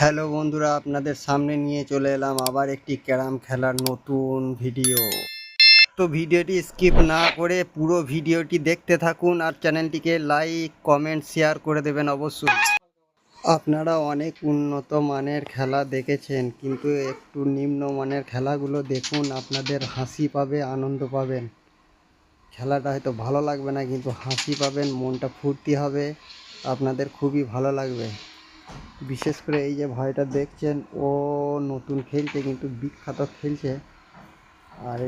Hello বন্ধুরা, আপনাদের সামনে নিয়ে চলে এলাম আবার একটি ক্যারাম খেলার নতুন ভিডিও। তো ভিডিওটি স্কিপ না করে পুরো ভিডিওটি দেখতে থাকুন আর চ্যানেলটিকে লাইক, কমেন্ট, শেয়ার করে দেবেন অবশ্যই। আপনারা অনেক উন্নত মানের খেলা দেখেছেন, কিন্তু একটু নিম্ন মানের খেলাগুলো দেখুন, আপনাদের হাসি পাবে, আনন্দ পাবেন। খেলাটা হয়তো ভালো লাগবে না, কিন্তু হাসি পাবেন, মনটা ফুর্তি হবে, আপনাদের খুবই ভালো লাগবে। বিশেষ করে এই যে ভাইটা দেখছেন, ও নতুন খেলছে, কিন্তু বিখ্যাত খেলছে। আর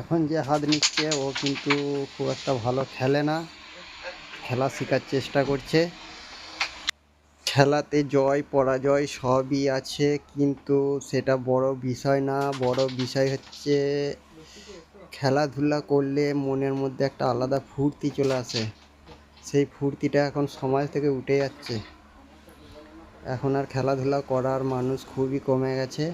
এখন যে হাত নিচ্ছে, ও কিন্তু খুব একটা ভালো খেলে না। খেলা শেখার চেষ্টা করছে। খেলাতে জয়, পরাজয় সবই আছে, কিন্তু সেটা বড় বিষয় না। বড় বিষয় হচ্ছে, খেলাধুলা করলে মনের মধ্যে একটা আলাদা ফুর্তি চলে আসে। সেই ফুর্তিটা এখন সমাজ থেকে উঠে যাচ্ছে। এখন আর খেলাধুলা করার মানুষ খুবই কমে গেছে।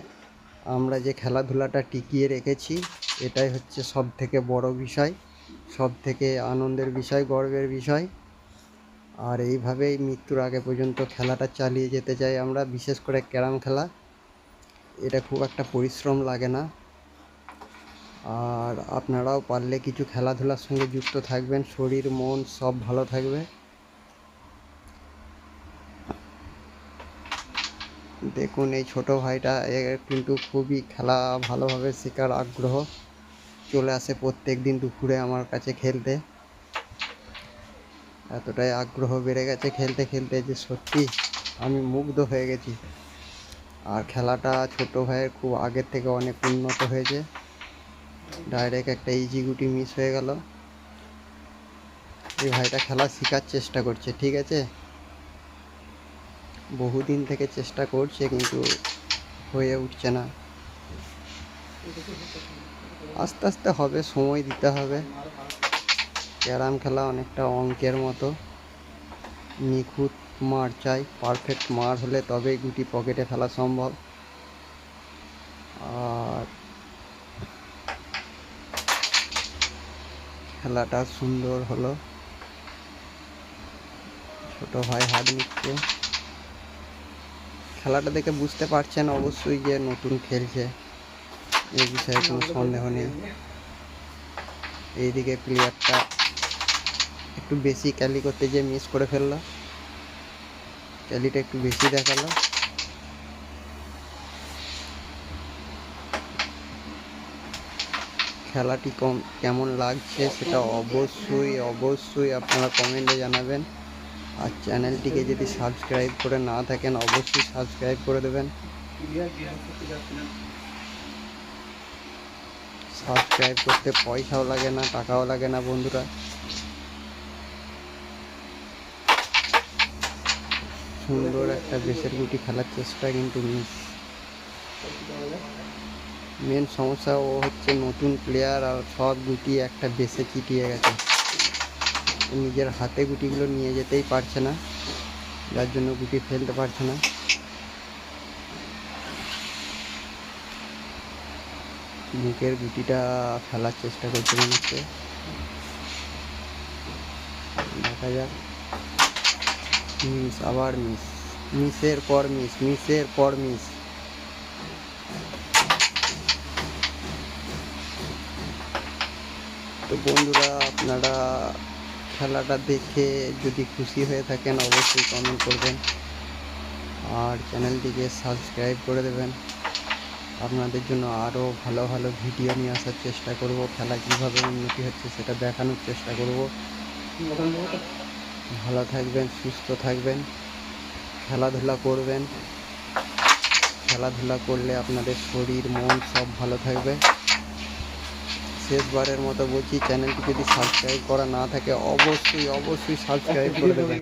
আমরা যে খেলাধুলাটা টিকিয়ে রেখেছি, এটাই হচ্ছে সব থেকে বড় বিষয় সব থেকে আনন্দের বিষয়, গর্বের বিষয়। আর এইভাবেই মৃত্যুর আগে পর্যন্ত খেলাটা চালিয়ে যেতে চাই আমরা, বিশেষ করে ক্যারাম খেলা। এটা খুব একটা পরিশ্রম লাগে না। আর আপনারাও পারলে কিছু খেলাধুলার সঙ্গে যুক্ত থাকবেন, শরীর, মন সব ভালো থাকবে। দেখুন, এই ছোট ভাইটা এর কিন্তু খুবই খেলা ভালোভাবে শেখার আগ্রহ। চলে আসে প্রত্যেক দিন দুপুরে আমার কাছে খেলতে। এতটাই আগ্রহ বেড়ে গেছে খেলতে খেলতে যে সত্যি আমি মুগ্ধ হয়ে গেছি। আর খেলাটা ছোট ভাইয়ের খুব আগের থেকে অনেক উন্নত হয়েছে। ডাইরেক্ট একটা ইজি গুটি মিস হয়ে গেল। এই ভাইটা খেলা শেখার চেষ্টা করছে, ঠিক আছে? বহুদিন থেকে চেষ্টা করছে, কিন্তু হয়ে উঠছে না। আস্তে আস্তে হবে, সময় দিতে হবে। ক্যারাম খেলা অনেকটা অঙ্কের মতো। নিখুঁত মার চাই, পারফেক্ট মার হলে তবেই গুটি পকেটে ফেলা সম্ভব। আর খেলাটা সুন্দর হলো। ছোট ভাই হাত নিচ্ছে। খেলাটা দেখে বুঝতে পারছেন অবশ্যই যে নতুন খেলছে। এই বিষয়ে কোনো সন্দেহ নেই। এইদিকে প্লেয়ারটা একটু বেশি ক্যালি করতে যে মিস করে ফেলল। ক্যালিটা একটু বেশি দেখাল। খেলাটি কম কেমন লাগছে সেটা অবশ্যই অবশ্যই আপনারা কমেন্টে জানাবেন। আর চ্যানেলটিকে যদি সাবস্ক্রাইব করে না থাকেন, অবশ্যই সাবস্ক্রাইব করে দেবেন। সাবস্ক্রাইব করতে পয়সাও লাগে না, টাকাও লাগে না, বন্ধুরা। সুন্দর একটা বেসের গুটি খেলার চেষ্টা কিন্তু মিস মেন সমস্যা ও হচ্ছে নতুন প্লেয়ার আর সব গুটি একটা বেসে চিটিয়ে গেছে। নিজের হাতে গুটিগুলো নিয়ে যেতেই পারছে না। যার জন্য গুটি ফেলতে পারছে না। মুখের গুটিটা ফেলার চেষ্টা করছে মনে হচ্ছে। দেখা যাক। মিস, আবার মিস। মিসের পর মিস, মিসের পর মিস। তো বন্ধুরা, আপনারা খেলাটা দেখে যদি খুশি হয়ে থাকেন, অবশ্যই কমেন্ট করবেন। আর চ্যানেলটিকে সাবস্ক্রাইব করে দেবেন। আপনাদের জন্য আরও ভালো ভালো ভিডিও নিয়ে আসার চেষ্টা করব, খেলা কীভাবে উন্নতি হচ্ছে সেটা দেখানোর চেষ্টা করব। ভালো থাকবেন, সুস্থ থাকবেন, খেলাধুলা করবেন। খেলাধুলা করলে আপনাদের শরীর, মন সব ভালো থাকবে। শেষবারের মতো বলছি চ্যানেলটি যদি সাবস্ক্রাইব করা না থাকে অবশ্যই অবশ্যই সাবস্ক্রাইব করে দেবেন।